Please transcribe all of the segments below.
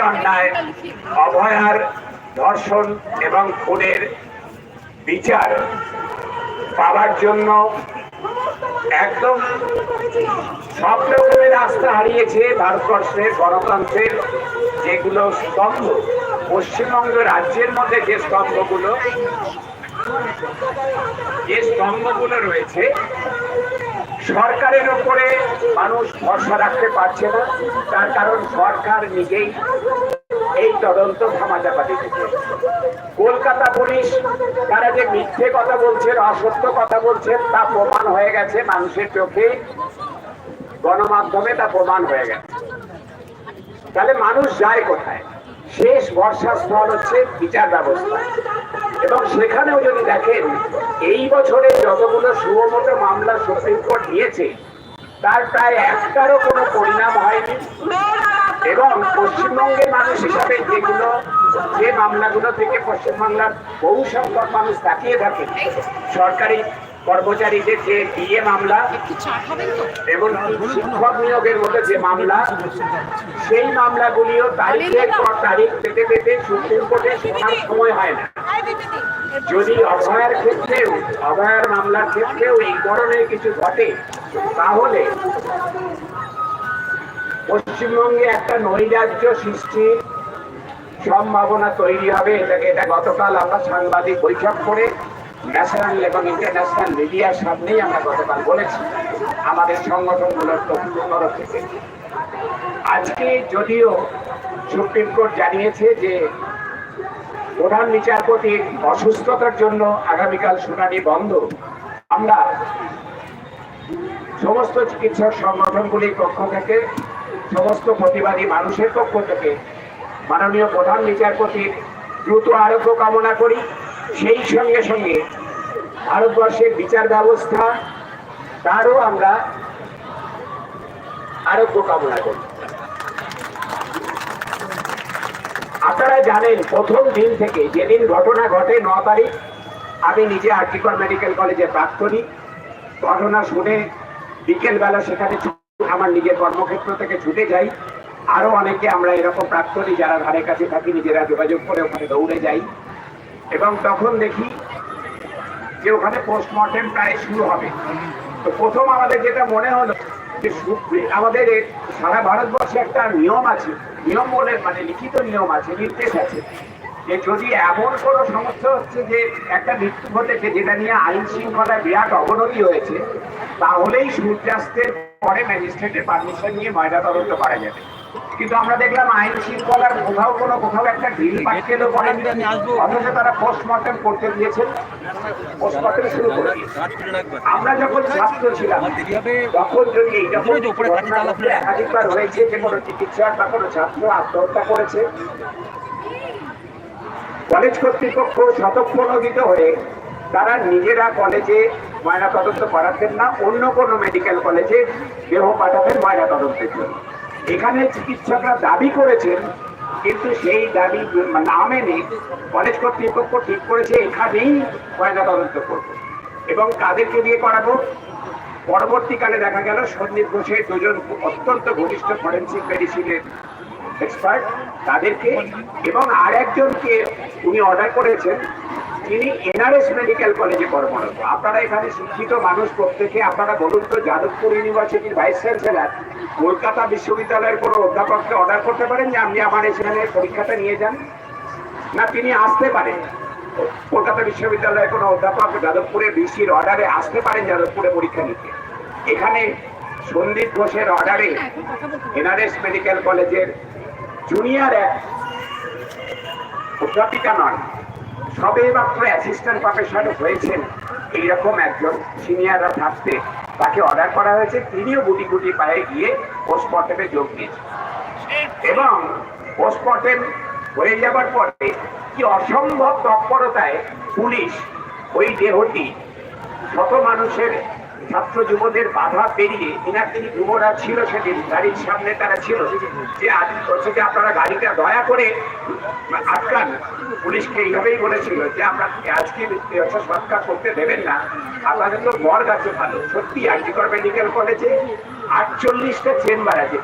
অন্যায়, অভয়ার ধর্ষণ এবং খুনের বিচার পাওয়ার জন্য একদম সব রকমের আস্থা হারিয়েছে ভারতবর্ষের গণতন্ত্রের যেগুলো স্তম্ভ, পশ্চিমবঙ্গ রাজ্যের মধ্যে যে স্তম্ভগুলো যে স্তম্ভগুলো রয়েছে সরকারের উপরে মানুষ ভরসা রাখতে পারছে না। তার কারণ সরকার নিজেই এই তদন্ত ধামাচাপা দিতেছে কলকাতা পুলিশ, তারা যে মিথ্যে কথা বলছেন, অসত্য কথা বলছেন, তা প্রমাণ হয়ে গেছে মানুষের চোখে। গণমাধ্যমে তা প্রমাণ হয়ে গেছে। তাহলে মানুষ যায় কোথায়? শেষ বর্ষা স্থল হচ্ছে বিচার ব্যবস্থা। এবং সেখানেও যদি দেখেন, এই বছরে যতগুলো সুমত মামলা সুপ্রিম কোর্ট নিয়েছে, তার প্রায় একটারও কোনো পরিণাম হয়নি। এবং পশ্চিমবঙ্গের মানুষ হিসাবে যেগুলো, যে মামলাগুলো থেকে পশ্চিমবাংলার বহু সংখ্যক মানুষ তাকিয়ে থাকে, সরকারি কর্মচারীদের যে ডিএ মামলা এবং শিক্ষক নিয়োগের মধ্যে যে মামলা সেই মামলাগুলিও তারিখের পর তারিখ পেতে পেতে সুপ্রিম কোর্টে শোনার সময় হয় না। যদি অভয়ার ক্ষেত্রেও অভয়ার মামলার ক্ষেত্রেও এই ধরনের কিছু ঘটে তাহলে পশ্চিমবঙ্গে একটা নৈরাজ্য সৃষ্টির সম্ভাবনা তৈরি হবে। এটাকে এটা গতকাল আমরা সাংবাদিক বৈঠক করে ন্যাশনাল এবং ইন্টারন্যাশনাল মিডিয়ার সামনেই আমরা গতকাল বলেছি, আমাদের সংগঠনগুলোর তরফ থেকে। আজকে যদিও সুপ্রিম কোর্ট জানিয়েছে যে প্রধান বিচারপতির অসুস্থতার জন্য আগামীকাল শুনানি বন্ধ, আমরা সমস্ত চিকিৎসক সংগঠনগুলির পক্ষ থেকে, সমস্ত প্রতিবাদী মানুষের পক্ষ থেকে মাননীয় প্রধান বিচারপতির দ্রুত আরোগ্য কামনা করি। সেই সঙ্গে সঙ্গে ভারতবর্ষের বিচার ব্যবস্থা, তারও আমরা আরোগ্য কামনা করি। আপনারা জানেন, প্রথম দিন থেকে যেদিন ঘটনা ঘটে ন তারিখ, আমি নিজে আর্টিকল মেডিকেল কলেজে প্রাক্তনী। ঘটনা শুনে বিকেলবেলা সেখানে আমার নিজের কর্মক্ষেত্র থেকে ছুটে যাই। আরও অনেকে আমরা এরকম প্রাক্তনী যারা ধারে কাছে থাকি, নিজেরা যোগাযোগ করে ওখানে দৌড়ে যাই। এবং তখন দেখি যে ওখানে পোস্টমর্টেম প্রায় শুরু হবে। তো প্রথম আমাদের যেটা মনে হলো যে আমাদের সারা ভারতবর্ষে একটা নিয়ম আছে, নিয়ম বলে মানে লিখিত নিয়ম আছে, নির্দেশ আছে যে যদি এমন কোনো সমস্যা হচ্ছে যে একটা মৃত্যু ঘটেছে যেটা নিয়ে আইন শৃঙ্খলায় বিরাট অবনতি হয়েছে, তাহলেই সূর্যাস্তের পরে ম্যাজিস্ট্রেটের পারমিশন নিয়ে ময়না তদন্ত করা যাবে। কিন্তু আমরা দেখলাম আইন শৃঙ্খলার কোথাও কোনো কোথাও একটা ঢিল পাটকেলও বলেন অথচ তারা পোস্টমর্টম করতে দিয়েছেন। পোস্টমর্টম শুরু করে আমরা যখন ছাত্র ছিলাম তখন যদি একাধিকবার হয়েছে যে কোনো চিকিৎসক বা কোনো ছাত্র আত্মহত্যা করেছে। কলেজ কর্তৃপক্ষ শতপ্রণোদিত হয়ে তারা নিজেরা কলেজে ময়না তদন্ত করাতেন না অন্য কোনো মেডিকেল কলেজে দেহ পাঠাতেন ময়না তদন্তের জন্য। এখানে চিকিৎসকরা দাবি করেছেন, কিন্তু সেই দাবি না মেনে কলেজ কর্তৃপক্ষ ঠিক করেছে, এখানেই তদন্ত করব। এবং কাদেরকে দিয়ে করাবো। পরবর্তীকালে দেখা গেল, সন্দীপ ঘোষের দুজন অত্যন্ত ঘনিষ্ঠ ফরেন্সিক মেডিসিনের এক্সপার্ট তাদেরকে এবং আর একজনকে উনি অর্ডার করেছেন। তিনি এনআরএস মেডিকেল কলেজে কর্মরত, আপনারা এখানে শিক্ষিত মানুষ প্রত্যেকে, আপনারা বলুন তো যাদবপুর ইউনিভার্সিটির ভাইস চ্যান্সেলার, কলকাতা বিশ্ববিদ্যালয়ের কোনো অধ্যাপককে অর্ডার করতে পারেন যে আপনি আমার এখানে পরীক্ষাটা নিয়ে যান? না, তিনি আসতে পারেন। কলকাতা বিশ্ববিদ্যালয়ের কোনো অধ্যাপক যাদবপুরে বিসির অর্ডারে আসতে পারেন যাদবপুরে পরীক্ষা নিতে। এখানে সন্দীপ ঘোষের অর্ডারে এনআরএস মেডিকেল কলেজের জুনিয়র এক অধ্যাপিকা নন। সবে মাত্র অ্যাসিস্ট্যান্ট প্রফেসর হয়েছেন। এইরকম একজন সিনিয়ররা থাকতে তাকে অর্ডার করা হয়েছে, তিনিও গুটি গুটি পায়ে গিয়ে পোস্টমর্টমে যোগ দিয়েছেন। এবং পোস্টমর্টেম হয়ে যাবার পরে কি অসম্ভব তৎপরতায় পুলিশ ওই দেহটি শত মানুষের ছাত্র যুবদের বাধা পেরিয়ে ইনার তিনি যুবরা ছিল সেদিন গাড়ির সামনে তারা ছিল, যে আজ বলছে আপনারা গাড়িটা দয়া করে আটকান। পুলিশকে এইভাবেই বলেছিল যে আমরা আজকে সৎকার করতে দেবেন না। আপনাদের তো মর্গ আছে ভালো। সত্যি আর্জিকর মেডিকেল কলেজে আটচল্লিশটা চেম্বার আছে।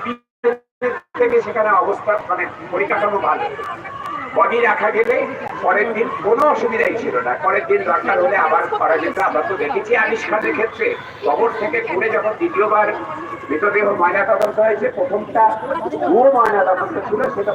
থেকে সেখানে অবস্থা মানে পরিকাঠামো ভালো। বডি রাখা গেলে পরের দিন কোনো অসুবিধাই ছিল না। পরের দিন দরকার হলে আবার করা যেত। আমরা তো দেখেছি আনিস খানের ক্ষেত্রে কবর থেকে ঘুরে যখন দ্বিতীয়বার মৃতদেহ ময়না তদন্ত হয়েছে, প্রথমটা ময়না তদন্ত ছিল, সেটা